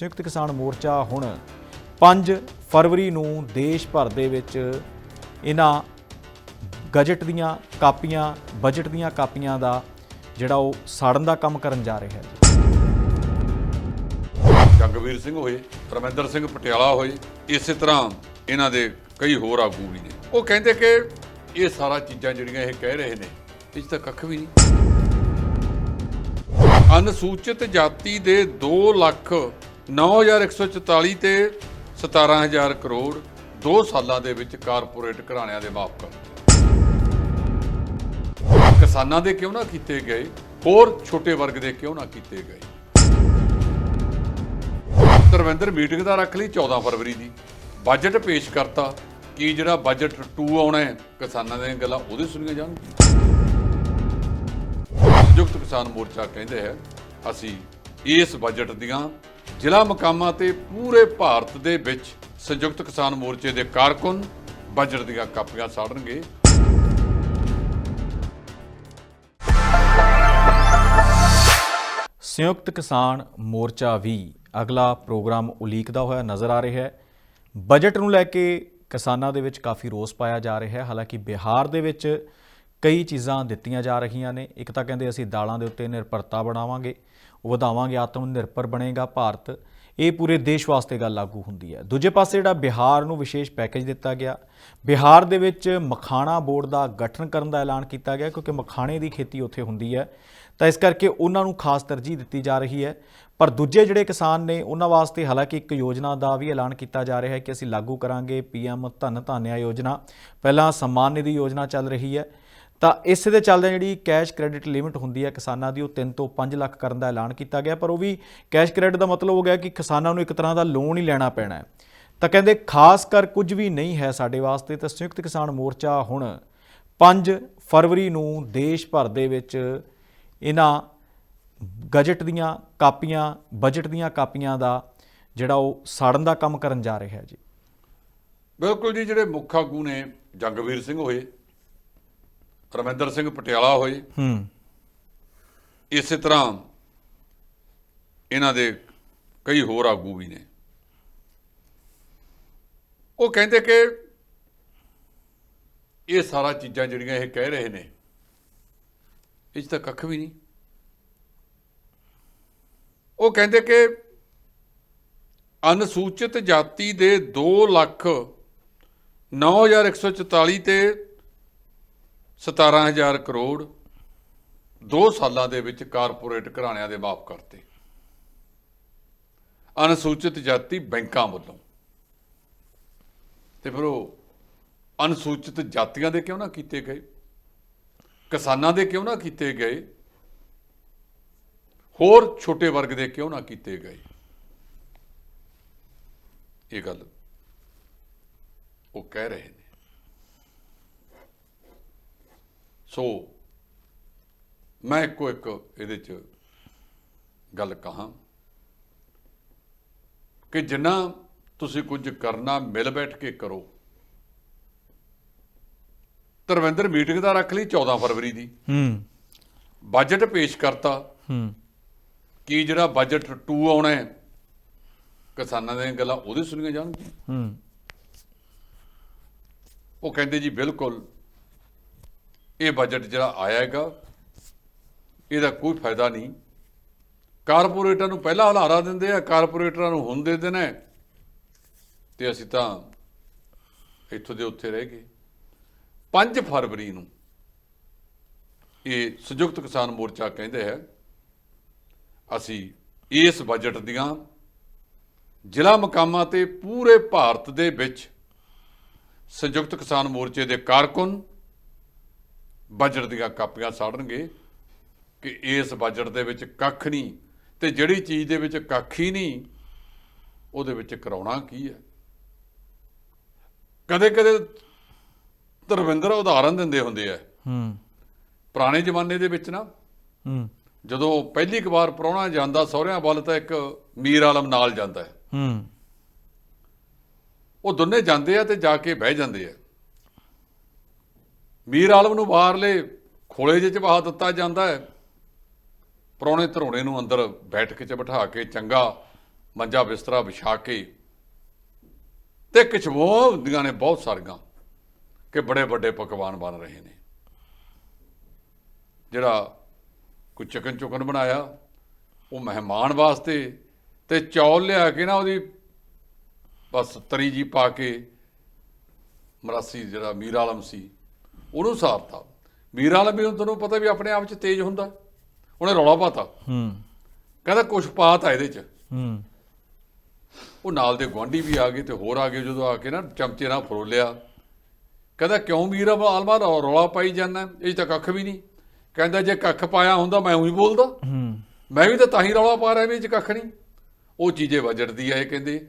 ਸੰਯੁਕਤ ਕਿਸਾਨ ਮੋਰਚਾ ਹੁਣ 5 ਫਰਵਰੀ ਨੂੰ ਦੇਸ਼ ਭਰ ਦੇ ਵਿੱਚ ਇਹਨਾਂ ਗਜਟ ਦੀਆਂ ਕਾਪੀਆਂ, ਬਜਟ ਦੀਆਂ ਕਾਪੀਆਂ ਦਾ ਜਿਹੜਾ ਉਹ ਸਾੜਨ ਦਾ ਕੰਮ ਕਰਨ ਜਾ ਰਿਹਾ ਹੈ ਜੰਗਵੀਰ ਸਿੰਘ ਹੋਏ ਰਮਿੰਦਰ ਸਿੰਘ ਪਟਿਆਲਾ ਹੋਏ, ਇਸੇ ਤਰ੍ਹਾਂ ਇਹਨਾਂ ਦੇ ਕਈ ਹੋਰ ਆਗੂ ਵੀ ਨੇ। ਉਹ ਕਹਿੰਦੇ ਕਿ ਇਹ ਸਾਰਾ ਚੀਜ਼ਾਂ ਜਿਹੜੀਆਂ ਇਹ ਕਹਿ ਰਹੇ ਨੇ, ਇਹ 'ਚ ਤਾਂ ਕੱਖ ਵੀ ਨਹੀਂ। ਅਨੁਸੂਚਿਤ ਜਾਤੀ ਦੇ 2 ਲੱਖ 9144 ਤੇ 17000 ਕਰੋੜ 2 ਸਾਲਾਂ ਦੇ ਵਿੱਚ ਕਾਰਪੋਰੇਟ ਘਰਾਣਿਆਂ ਦੇ ਮਾਫ ਕਰ ਕਿਸਾਨਾਂ ਦੇ ਕਿਉਂ ਨਾ ਕੀਤੇ ਗਏ, ਹੋਰ ਛੋਟੇ ਵਰਗ ਦੇ ਕਿਉਂ ਨਾ ਕੀਤੇ ਗਏ? ਧਰਮਿੰਦਰ ਮੀਟਿੰਗ ਦਾ ਰੱਖ ਲਈ 14 ਫਰਵਰੀ ਦੀ। ਬਜਟ ਪੇਸ਼ ਕਰਤਾ, ਕੀ ਜਿਹੜਾ ਬਜਟ 2 ਆਉਣਾ ਹੈ, ਕਿਸਾਨਾਂ ਦੀਆਂ ਗੱਲਾਂ ਉਹਦੇ ਸੁਣੀਆਂ ਜਾਣਗੀਆਂ। ਸੰਯੁਕਤ ਕਿਸਾਨ ਮੋਰਚਾ ਕਹਿੰਦੇ ਹੈ, ਅਸੀਂ ਇਸ ਬਜਟ ਦੀਆਂ ਜ਼ਿਲ੍ਹਾ ਮਕਾਮਾਂ ਤੇ ਪੂਰੇ ਭਾਰਤ ਦੇ ਵਿੱਚ ਸੰਯੁਕਤ ਕਿਸਾਨ ਮੋਰਚੇ ਦੇ ਕਾਰਕੁਨ ਬਜਟ ਦੀਆਂ ਕਾਪੀਆਂ ਸਾੜਨਗੇ। ਸੰਯੁਕਤ ਕਿਸਾਨ ਮੋਰਚਾ ਵੀ ਅਗਲਾ ਪ੍ਰੋਗਰਾਮ ਉਲੀਕਦਾ ਹੋਇਆ ਨਜ਼ਰ ਆ ਰਿਹਾ ਹੈ। ਬਜਟ ਨੂੰ ਲੈ ਕੇ ਕਿਸਾਨਾਂ ਦੇ ਵਿੱਚ ਕਾਫੀ ਰੋਸ ਪਾਇਆ ਜਾ ਰਿਹਾ ਹੈ। ਹਾਲਾਂਕਿ ਬਿਹਾਰ ਦੇ ਵਿੱਚ ਕਈ ਚੀਜ਼ਾਂ ਦਿੱਤੀਆਂ ਜਾ ਰਹੀਆਂ ਨੇ। ਇੱਕ ਤਾਂ ਕਹਿੰਦੇ ਅਸੀਂ ਦਾਲਾਂ ਦੇ ਉੱਤੇ ਨਿਰਭਰਤਾ ਬਣਾਵਾਂਗੇ। ਉਹ ਵਧਾਵਾਂਗੇ ਆਤਮ ਨਿਰਭਰ ਬਣੇਗਾ ਭਾਰਤ। ਇਹ ਪੂਰੇ ਦੇਸ਼ ਵਾਸਤੇ ਗੱਲ ਲਾਗੂ ਹੁੰਦੀ ਹੈ। ਦੂਜੇ ਪਾਸੇ ਜਿਹੜਾ ਬਿਹਾਰ ਨੂੰ ਵਿਸ਼ੇਸ਼ ਪੈਕੇਜ ਦਿੱਤਾ ਗਿਆ, ਬਿਹਾਰ ਦੇ ਵਿੱਚ ਮਖਾਣਾ ਬੋਰਡ ਦਾ ਗਠਨ ਕਰਨ ਦਾ ਐਲਾਨ ਕੀਤਾ ਗਿਆ, ਕਿਉਂਕਿ ਮਖਾਣੇ ਦੀ ਖੇਤੀ ਉੱਥੇ ਹੁੰਦੀ ਹੈ, ਤਾਂ ਇਸ ਕਰਕੇ ਉਹਨਾਂ ਨੂੰ ਖਾਸ ਤਰਜੀਹ ਦਿੱਤੀ ਜਾ ਰਹੀ ਹੈ। ਪਰ ਦੂਜੇ ਜਿਹੜੇ ਕਿਸਾਨ ਨੇ, ਉਹਨਾਂ ਵਾਸਤੇ ਹਾਲਾਂਕਿ ਇੱਕ ਯੋਜਨਾ ਦਾ ਵੀ ਐਲਾਨ ਕੀਤਾ ਜਾ ਰਿਹਾ ਹੈ ਕਿ ਅਸੀਂ ਲਾਗੂ ਕਰਾਂਗੇ ਪੀਐਮ ਧਨ ਧਾਨਿਆ ਯੋਜਨਾ। ਪਹਿਲਾਂ ਸਨਮਾਨ ਨਿਧੀ ਯੋਜਨਾ ਚੱਲ ਰਹੀ ਹੈ ਤਾਂ ਇਸ ਦੇ ਚੱਲਦੇ ਜਿਹੜੀ ਕੈਸ਼ ਕ੍ਰੈਡਿਟ ਲਿਮਿਟ ਹੁੰਦੀ ਹੈ ਕਿਸਾਨਾਂ ਦੀ, ਉਹ 3 ਤੋਂ 5 ਲੱਖ ਕਰਨ ਦਾ ਐਲਾਨ ਕੀਤਾ ਗਿਆ, ਪਰ ਉਹ ਵੀ ਕੈਸ਼ ਕ੍ਰੈਡਿਟ ਦਾ ਮਤਲਬ ਹੋ ਗਿਆ ਕਿ ਕਿਸਾਨਾਂ ਨੂੰ ਇੱਕ ਤਰ੍ਹਾਂ ਦਾ ਲੋਨ ਹੀ ਲੈਣਾ ਪੈਣਾ ਹੈ। ਤਾਂ ਕਹਿੰਦੇ ਖਾਸ ਕਰ ਕੁਝ ਵੀ ਨਹੀਂ ਹੈ ਸਾਡੇ ਵਾਸਤੇ, ਤਾਂ ਸੰਯੁਕਤ ਕਿਸਾਨ ਮੋਰਚਾ ਹੁਣ 5 ਫਰਵਰੀ ਨੂੰ ਦੇਸ਼ ਭਰ ਦੇ ਵਿੱਚ ਇਹਨਾਂ ਗਜਟ ਦੀਆਂ ਕਾਪੀਆਂ, ਬਜਟ ਦੀਆਂ ਕਾਪੀਆਂ ਦਾ ਜਿਹੜਾ ਉਹ ਸਾੜਨ ਦਾ ਕੰਮ ਕਰਨ ਜਾ ਰਿਹਾ ਹੈ ਜੀ। ਬਿਲਕੁਲ ਜੀ, ਜਿਹੜੇ ਮੁੱਖ ਆਗੂ ਨੇ ਜੰਗਵੀਰ ਸਿੰਘ ਹੋਏ ਰਮਿੰਦਰ ਸਿੰਘ ਪਟਿਆਲਾ ਹੋਏ ਹੂੰ। ਇਸੇ ਤਰ੍ਹਾਂ ਇਹਨਾਂ ਦੇ ਕਈ ਹੋਰ ਆਗੂ ਵੀ ਨੇ। ਉਹ ਕਹਿੰਦੇ ਕਿ ਇਹ ਸਾਰਾ ਚੀਜ਼ਾਂ ਜਿਹੜੀਆਂ ਇਹ ਕਹਿ ਰਹੇ ਨੇ ਇਹ ਤਾਂ ਕੱਖ ਵੀ ਨਹੀਂ। ਉਹ ਕਹਿੰਦੇ ਕਿ ਅਨੁਸੂਚਿਤ ਜਾਤੀ ਦੇ 2 ਲੱਖ 9144 ਤੇ 17000 ਕਰੋੜ 2 ਸਾਲਾਂ ਦੇ ਵਿੱਚ ਕਾਰਪੋਰੇਟ ਘਰਾਣਿਆਂ ਦੇ ਮਾਫ ਕਰਤੇ। ਅਨੁਸੂਚਿਤ ਜਾਤੀ ਬੈਂਕਾਂ ਵੱਲੋਂ। ਤੇ ਫਿਰ ਉਹ ਅਨੁਸੂਚਿਤ ਜਾਤੀਆਂ ਦੇ ਕਿਉਂ ਨਾ ਕੀਤੇ ਗਏ? ਕਿਸਾਨਾਂ ਦੇ ਕਿਉਂ ਨਾ ਕੀਤੇ ਗਏ? ਹੋਰ ਛੋਟੇ ਵਰਗ ਦੇ ਕਿਉਂ ਨਾ ਕੀਤੇ ਗਏ? ਇਹ ਗੱਲ ਉਹ ਕਹਿ ਰਹੇ ਨੇ। ਸੋ ਮੈਂ ਇੱਕੋ ਇੱਕ ਇਹਦੇ ਚ ਗੱਲ ਕਹਾਂ ਕਿ ਜਿੰਨਾ ਤੁਸੀਂ ਕੁਝ ਕਰਨਾ ਮਿਲ ਬੈਠ ਕੇ ਕਰੋ। ਧਰਮਿੰਦਰ ਮੀਟਿੰਗ ਦਾ ਰੱਖ ਲਈ 14 ਫਰਵਰੀ ਦੀ। ਹੂੰ। ਬਜਟ ਪੇਸ਼ ਕਰਤਾ। ਹੂੰ। ਕੀ ਜਿਹੜਾ ਬਜਟ 2 ਆਉਣਾ ਹੈ ਕਿਸਾਨਾਂ ਦੀਆਂ ਗੱਲਾਂ ਉਹਦੇ ਸੁਣੀਆਂ ਜਾਣਗੀਆਂ? ਹੂੰ। ਉਹ ਕਹਿੰਦੇ ਜੀ ਬਿਲਕੁਲ ਇਹ ਬਜਟ ਜਿਹੜਾ ਆਇਆ ਹੈਗਾ, ਇਹਦਾ ਕੋਈ ਫਾਇਦਾ ਨਹੀਂ ਕਾਰਪੋਰੇਟਰਾਂ ਨੂੰ ਪਹਿਲਾਂ ਹਲਾਰਾ ਦਿੰਦੇ ਆ, ਕਾਰਪੋਰੇਟਰਾਂ ਨੂੰ ਹੁਣ ਦੇ ਦੇਣਾ ਹੈ। ਤੇ ਅਸੀਂ ਤਾਂ ਇੱਥੋਂ ਦੇ ਉੱਥੇ ਰਹਿ ਗਏ 5 ਫਰਵਰੀ ਨੂੰ ਇਹ ਸੰਯੁਕਤ ਕਿਸਾਨ ਮੋਰਚਾ ਕਹਿੰਦੇ ਹੈ, ਅਸੀਂ ਇਸ ਬਜਟ ਦੀਆਂ ਜ਼ਿਲ੍ਹਾ ਮਕਾਮਾਂ ਤੇ ਪੂਰੇ ਭਾਰਤ ਦੇ ਵਿੱਚ ਸੰਯੁਕਤ ਕਿਸਾਨ ਮੋਰਚੇ ਦੇ ਕਾਰਕੁਨ ਬਜਟ ਦੀਆਂ ਕਾਪੀਆਂ ਸਾੜਨਗੇ ਕਿ ਇਸ ਬਜਟ ਦੇ ਵਿੱਚ ਕੱਖ ਨਹੀਂ ਤੇ ਜਿਹੜੀ ਚੀਜ਼ ਦੇ ਵਿੱਚ ਕੱਖ ਹੀ ਨਹੀਂ ਉਹਦੇ ਵਿੱਚ ਕਰਾਉਣਾ ਕੀ ਹੈ? ਕਦੇ ਕਦੇ ਧਰਮਿੰਦਰ ਉਦਾਹਰਨ ਦਿੰਦੇ ਹੁੰਦੇ ਆ। ਹੂੰ। ਪੁਰਾਣੇ ਜ਼ਮਾਨੇ ਦੇ ਵਿੱਚ ਨਾ ਹੂੰ। ਜਦੋਂ ਪਹਿਲੀ ਵਾਰ ਪ੍ਰਾਹੁਣਾ ਜਾਂਦਾ ਸਹੁਰਿਆਂ ਵੱਲ ਤਾਂ ਇੱਕ ਮੀਰ ਆਲਮ ਨਾਲ ਜਾਂਦਾ ਹੈ। ਹੂੰ। ਉਹ ਦੋਨੇ ਜਾਂਦੇ ਆ ਤੇ ਜਾ ਕੇ ਬਹਿ ਜਾਂਦੇ ਆ। ਮੀਰ ਆਲਮ ਨੂੰ ਬਾਹਰਲੇ ਖੋਲੇ ਜਿਹੇ ਚ ਬਾਹ ਦਿੱਤਾ ਜਾਂਦਾ ਹੈ। ਪ੍ਰਾਹੁਣੇ ਧਰੋਣੇ ਨੂੰ ਅੰਦਰ ਬੈਠਕ 'ਚ ਬਿਠਾ ਕੇ ਚੰਗਾ ਮੰਜਾ ਬਿਸਤਰਾ ਵਿਛਾ ਕੇ ਤੇ ਕਿਚਵੋਂ ਹੁੰਦੀਆਂ ਨੇ ਬਹੁਤ ਸਾਰੀਆਂ ਕਿ ਬੜੇ ਵੱਡੇ ਪਕਵਾਨ ਬਣ ਰਹੇ ਨੇ। ਜਿਹੜਾ ਕੋਈ ਚਿਕਨ ਚੁਕਨ ਬਣਾਇਆ, ਉਹ ਮਹਿਮਾਨ ਵਾਸਤੇ ਤੇ ਚੌਲ ਲਿਆ ਕੇ ਨਾ ਉਹਦੀ ਬਸ ਤਰੀ ਜੀ ਪਾ ਕੇ ਮਰਾਸੀ ਜਿਹੜਾ ਮੀਰ ਆਲਮ ਸੀ ਉਹਨੂੰ ਸਾਰਤਾ। ਮੀਰ ਆਲਮ ਵੀ ਤੁਹਾਨੂੰ ਪਤਾ ਵੀ ਆਪਣੇ ਆਪ 'ਚ ਤੇਜ਼ ਹੁੰਦਾ। ਉਹਨੇ ਰੌਲਾ ਪਾਤਾ। ਹੂੰ। ਕਹਿੰਦਾ ਕੁਛ ਪਾਤਾ ਇਹਦੇ 'ਚ। ਹੂੰ। ਉਹ ਨਾਲ ਦੇ ਗੁਆਂਢੀ ਵੀ ਆ ਗਏ ਤੇ ਹੋਰ ਆ ਗਏ ਜਦੋਂ ਆ ਕੇ ਨਾ ਚਮਚੇ ਨਾਲ ਫਰੋਲਿਆ। ਕਹਿੰਦਾ ਕਿਉਂ ਮੀਰ ਆਲਮਾ ਰੌਲਾ ਪਾਈ ਜਾਂਦਾ? ਇਹ ਤਾਂ ਕੱਖ ਵੀ ਨਹੀਂ। ਕਹਿੰਦਾ ਜੇ ਕੱਖ ਪਾਇਆ ਹੁੰਦਾ ਮੈਂ ਉਹੀ ਬੋਲਦਾ। ਹੂੰ। ਮੈਂ ਵੀ ਤਾਂ ਤਾਂ ਹੀ ਰੌਲਾ ਪਾ ਰਿਹਾ ਵੀ ਇਹ 'ਚ ਕੱਖ ਨਹੀਂ। ਉਹ ਚੀਜ਼ੇ ਵਜੜਦੀ ਆ ਇਹ ਕਹਿੰਦੇ।